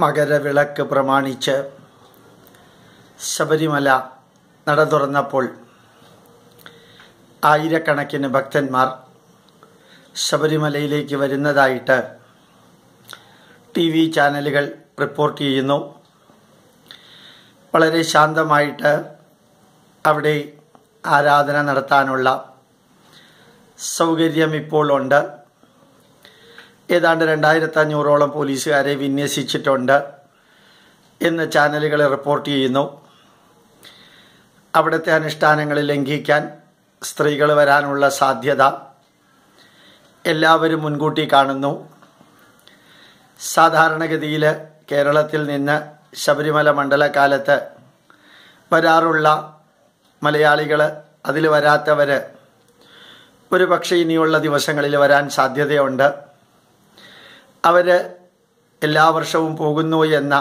മകരവിളക്ക് പ്രമാണിച്ച് ശബരിമല നട തുറന്നപ്പോൾ ആയിരക്കണക്കിന് ഭക്തന്മാർ ശബരിമലയിലേക്ക് വരുന്നതായിട്ട് ടി വി ചാനലുകൾ റിപ്പോർട്ട് ചെയ്യുന്നു. വളരെ ശാന്തമായിട്ട് അവിടെ ആരാധന നടത്താനുള്ള സൗകര്യം ഇപ്പോൾ ഉണ്ട്. ഏതാണ്ട് രണ്ടായിരത്തി അഞ്ഞൂറോളം പോലീസുകാരെ വിന്യസിച്ചിട്ടുണ്ട് എന്ന് ചാനലുകൾ റിപ്പോർട്ട് ചെയ്യുന്നു. അവിടുത്തെ അനുഷ്ഠാനങ്ങൾ ലംഘിക്കാൻ സ്ത്രീകൾ വരാനുള്ള സാധ്യത എല്ലാവരും മുൻകൂട്ടി കാണുന്നു. സാധാരണഗതിയിൽ കേരളത്തിൽ നിന്ന് ശബരിമല മണ്ഡലകാലത്ത് വരാറുള്ള മലയാളികൾ അതിൽ വരാത്തവർ ഒരു പക്ഷേ ഇനിയുള്ള ദിവസങ്ങളിൽ വരാൻ സാധ്യതയുണ്ട്. അവർ എല്ലാ വർഷവും പോകുന്നു എന്ന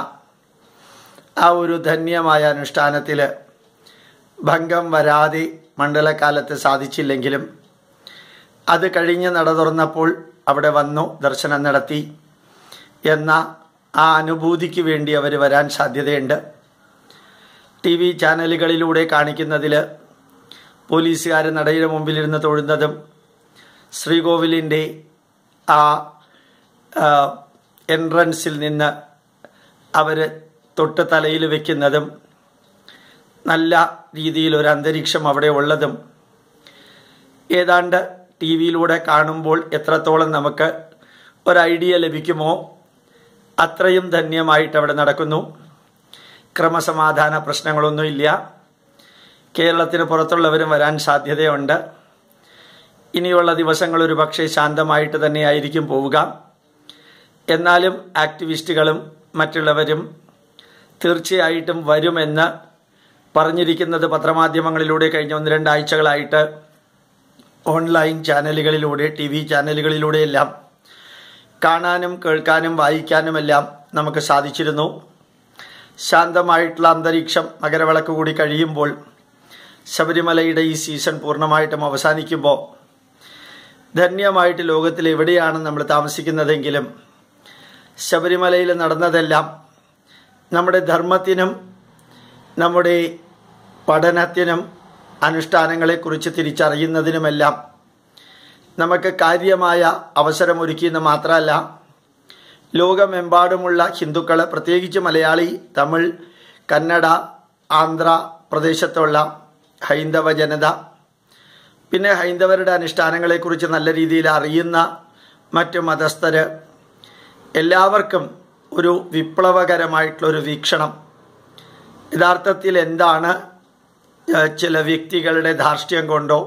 ആ ഒരു ധന്യമായ അനുഷ്ഠാനത്തിൽ ഭംഗം വരാതെ മണ്ഡലകാലത്ത് സാധിച്ചില്ലെങ്കിലും അത് കഴിഞ്ഞ് നട തുറന്നപ്പോൾ അവിടെ വന്നു ദർശനം നടത്തി എന്ന ആ അനുഭൂതിക്ക് വേണ്ടി അവർ വരാൻ സാധ്യതയുണ്ട്. ടി വി ചാനലുകളിലൂടെ കാണിക്കുന്നതിൽ പോലീസുകാർ നടയുടെ മുമ്പിലിരുന്ന് തൊഴുന്നതും ശ്രീകോവിലിന്റെ ആ എൻട്രൻസിൽ നിന്ന് അവർ തൊട്ട് തലയിൽ വെക്കുന്നതും നല്ല രീതിയിൽ ഒരു അന്തരീക്ഷം അവിടെ ഉള്ളതും ഏതാണ്ട് ടി വിയിലൂടെ കാണുമ്പോൾ എത്രത്തോളം നമുക്ക് ഒരു ഐഡിയ ലഭിക്കുമോ അത്രയും ധന്യമായിട്ട് അവിടെ നടക്കുന്നു. ക്രമസമാധാന പ്രശ്നങ്ങളൊന്നുമില്ല കേരളത്തിന് പുറത്തുള്ളവരും വരാൻ സാധ്യതയുണ്ട്. ഇനിയുള്ള ദിവസങ്ങൾ ഒരു പക്ഷേ ശാന്തമായിട്ട് തന്നെയായിരിക്കും പോവുക. എന്നാലും ആക്ടിവിസ്റ്റുകളും മറ്റുള്ളവരും തീർച്ചയായിട്ടും വരുമെന്ന് പറഞ്ഞിരിക്കുന്നത് പത്രമാധ്യമങ്ങളിലൂടെ കഴിഞ്ഞ ഒന്ന് രണ്ടാഴ്ചകളായിട്ട് ഓൺലൈൻ ചാനലുകളിലൂടെ ടി വി ചാനലുകളിലൂടെയെല്ലാം കാണാനും കേൾക്കാനും വായിക്കാനുമെല്ലാം നമുക്ക് സാധിച്ചിരുന്നു. ശാന്തമായിട്ടുള്ള അന്തരീക്ഷം മകരവിളക്ക് കൂടി കഴിയുമ്പോൾ ശബരിമലയുടെ ഈ സീസൺ പൂർണമായിട്ടും അവസാനിക്കുമ്പോൾ ധന്യമായിട്ട് ലോകത്തിൽ എവിടെയാണ് നമ്മൾ താമസിക്കുന്നതെങ്കിലും ശബരിമലയിൽ നടന്നതെല്ലാം നമ്മുടെ ധർമ്മത്തിനും നമ്മുടെ പഠനത്തിനും അനുഷ്ഠാനങ്ങളെക്കുറിച്ച് തിരിച്ചറിയുന്നതിനുമെല്ലാം നമുക്ക് കാര്യമായ അവസരമൊരുക്കിയെന്ന് മാത്രമല്ല ലോകമെമ്പാടുമുള്ള ഹിന്ദുക്കൾ പ്രത്യേകിച്ച് മലയാളി തമിഴ് കന്നഡ ആന്ധ്ര പ്രദേശത്തുള്ള ഹൈന്ദവ ജനത പിന്നെ ഹൈന്ദവരുടെ അനുഷ്ഠാനങ്ങളെക്കുറിച്ച് നല്ല രീതിയിൽ അറിയുന്ന മറ്റു മതസ്ഥര് എല്ലാവർക്കും ഒരു വിപ്ലവകരമായിട്ടുള്ളൊരു വീക്ഷണം. യഥാർത്ഥത്തിൽ എന്താണ് ചില വ്യക്തികളുടെ ധാർഷ്ട്യം കൊണ്ടോ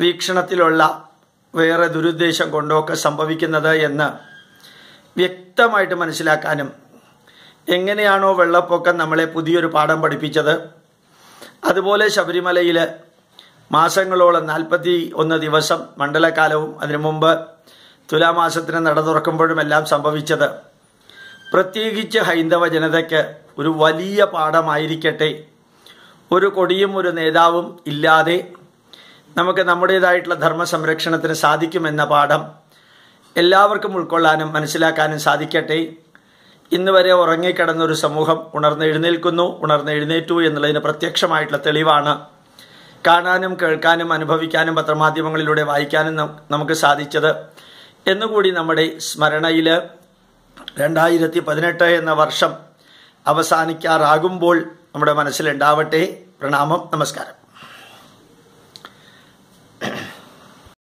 വീക്ഷണത്തിലുള്ള വേറെ ദുരുദ്ദേശം കൊണ്ടോ ഒക്കെ സംഭവിക്കുന്നത് എന്ന് വ്യക്തമായിട്ട് മനസ്സിലാക്കാനും എങ്ങനെയാണോ വെള്ളപ്പൊക്കം നമ്മളെ പുതിയൊരു പാഠം പഠിപ്പിച്ചത്. അതുപോലെ ശബരിമലയിൽ മാസങ്ങളോളം നാൽപ്പത്തി ഒന്ന് ദിവസം മണ്ഡലകാലവും അതിനു മുമ്പ് തുലാമാസത്തിന് നട തുറക്കുമ്പോഴും എല്ലാം സംഭവിച്ചത്. പ്രത്യേകിച്ച് ഹൈന്ദവ ജനതയ്ക്ക് ഒരു വലിയ പാഠമായിരിക്കട്ടെ. ഒരു കൊടിയും ഒരു നേതാവും ഇല്ലാതെ നമുക്ക് നമ്മുടേതായിട്ടുള്ള ധർമ്മ സംരക്ഷണത്തിന് സാധിക്കുമെന്ന പാഠം എല്ലാവർക്കും ഉൾക്കൊള്ളാനും മനസ്സിലാക്കാനും സാധിക്കട്ടെ. ഇന്ന് വരെ ഉറങ്ങിക്കിടന്ന ഒരു സമൂഹം ഉണർന്നെഴുന്നേൽക്കുന്നു ഉണർന്നെഴുന്നേറ്റു എന്നുള്ളതിന് പ്രത്യക്ഷമായിട്ടുള്ള തെളിവാണ്. കാണാനും കേൾക്കാനും അനുഭവിക്കാനും പത്രമാധ്യമങ്ങളിലൂടെ വായിക്കാനും നമുക്ക് സാധിച്ചത്. എന്നുകൂടി നമ്മുടെ സ്മരണയിൽ രണ്ടായിരത്തി പതിനെട്ട് എന്ന വർഷം അവസാനിക്കാറാകുമ്പോൾ നമ്മുടെ മനസ്സിലുണ്ടാവട്ടെ. പ്രണാമം. നമസ്കാരം.